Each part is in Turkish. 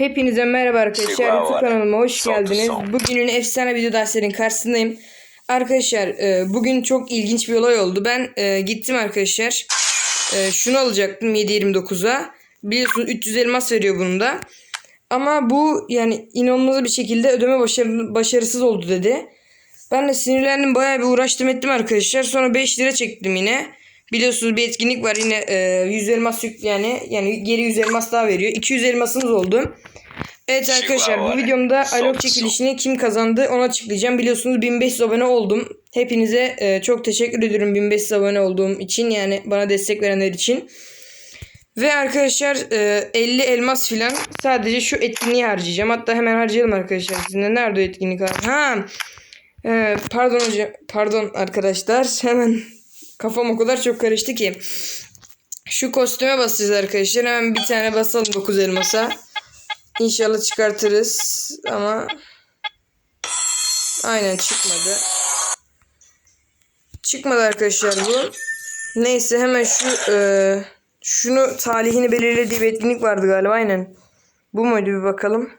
Hepinize merhaba arkadaşlar. YouTube kanalıma hoş geldiniz. Bugünün efsane video derslerinin karşısındayım. Arkadaşlar e, bugün çok ilginç bir olay oldu. Ben e, gittim arkadaşlar. E, şunu alacaktım 7.29'a. Biliyorsunuz 300 elmas veriyor bunun da. Ama bu yani inanılmaz bir şekilde ödeme başarı- başarısız oldu dedi. Ben de sinirlendim bayağı bir uğraştım ettim arkadaşlar. Sonra 5 lira çektim yine. Biliyorsunuz bir etkinlik var yine e, 100 elmas yük yani yani geri 100 elmas daha veriyor. 200 elmasımız oldu. Evet arkadaşlar bu videomda alok çekilişini kim kazandı onu açıklayacağım. Biliyorsunuz 1500 abone oldum. Hepinize e, çok teşekkür ediyorum 1500 abone olduğum için yani bana destek verenler için. Ve arkadaşlar e, 50 elmas filan sadece şu etkinliği harcayacağım. Hatta hemen harcayalım arkadaşlar. Sizinle nerede o etkinlik? Ha. e, pardon hocam. Pardon arkadaşlar. Hemen kafam o kadar çok karıştı ki. Şu kostüme basacağız arkadaşlar. Hemen bir tane basalım 9 elmasa. İnşallah çıkartırız ama aynen çıkmadı. Çıkmadı arkadaşlar bu. Neyse hemen şu e, şunu talihini belirlediği bir etkinlik vardı galiba aynen. Bu muydu bir bakalım.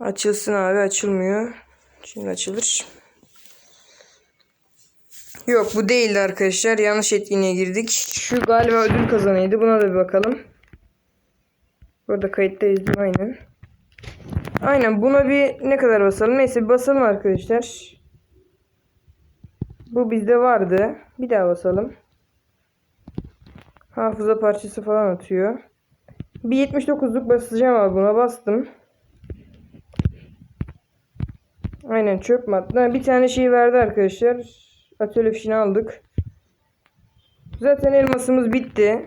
Açılsın abi açılmıyor. Şimdi açılır. Yok bu değildi arkadaşlar. Yanlış etkinliğe girdik. Şu galiba ödül kazanıydı. Buna da bir bakalım. Burada kayıttayız değil? Aynen. Aynen buna bir ne kadar basalım? Neyse basalım arkadaşlar. Bu bizde vardı. Bir daha basalım. Hafıza parçası falan atıyor. Bir 79'luk basacağım abi buna bastım. Aynen çöp madde. Bir tane şey verdi arkadaşlar. Fişini aldık. Zaten elmasımız bitti.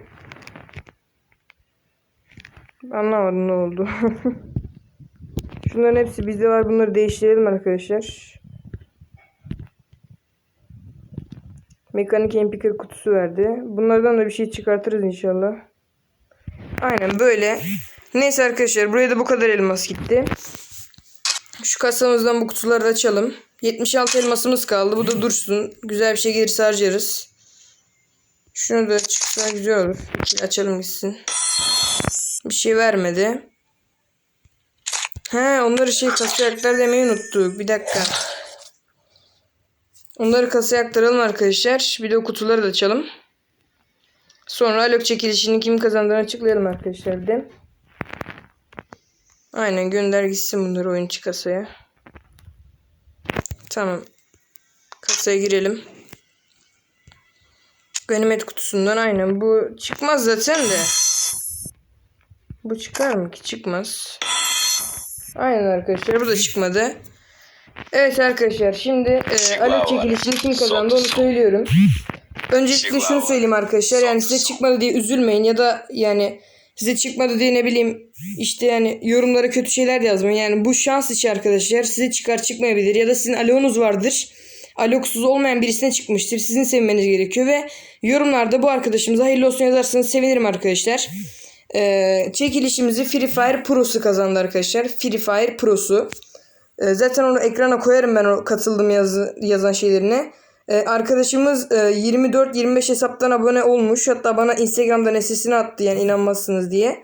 Anlamadım ne oldu. Şunların hepsi bizde var. Bunları değiştirelim arkadaşlar. Mekanik MP40 kutusu verdi. Bunlardan da bir şey çıkartırız inşallah. Aynen böyle. Neyse arkadaşlar buraya da bu kadar elmas gitti. Şu kasamızdan bu kutuları açalım. 76 elmasımız kaldı. Bu da dursun. Güzel bir şey gelirse harcarız. Şunu da çıksa güzel olur. Açalım gitsin. Bir şey vermedi. He onları şey kasaya aktar demeyi unuttuk. Bir dakika. Onları kasaya aktaralım arkadaşlar. Bir de o kutuları da açalım. Sonra alok çekilişini kim kazandığını açıklayalım arkadaşlar bir de. Aynen gönder gitsin bunları oyuncu kasaya. Tamam. Kasaya girelim. Ganimet kutusundan aynen bu çıkmaz zaten de. Bu çıkar mı ki? Çıkmaz. Aynen arkadaşlar bu da çıkmadı. Evet arkadaşlar şimdi e, alo çekilişini kim kazandı onu söylüyorum. Öncelikle şunu söyleyeyim arkadaşlar yani size çıkmadı diye üzülmeyin ya da yani size çıkmadı diye ne bileyim işte yani yorumlara kötü şeyler de yazmayın. Yani bu şans içi arkadaşlar size çıkar çıkmayabilir ya da sizin alonuz vardır. Aloksuz olmayan birisine çıkmıştır. Sizin sevinmeniz gerekiyor ve yorumlarda bu arkadaşımıza hayırlı olsun yazarsanız sevinirim arkadaşlar. Ee, çekilişimizi Free Fire Pro'su kazandı arkadaşlar. Free Fire Pro'su. Ee, zaten onu ekrana koyarım ben o katıldığım yazı, yazan şeylerine. Ee, arkadaşımız e, 24-25 hesaptan abone olmuş. Hatta bana Instagram'dan sesini attı yani inanmazsınız diye.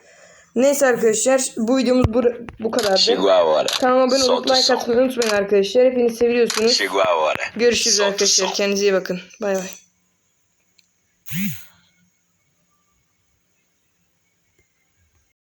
Neyse arkadaşlar bu videomuz bu, bu kadardı. Kanalıma abone olup like atmayı unutmayın arkadaşlar. Hepinizi seviyorsunuz. Görüşürüz arkadaşlar. Kendinize iyi bakın. Bay bay.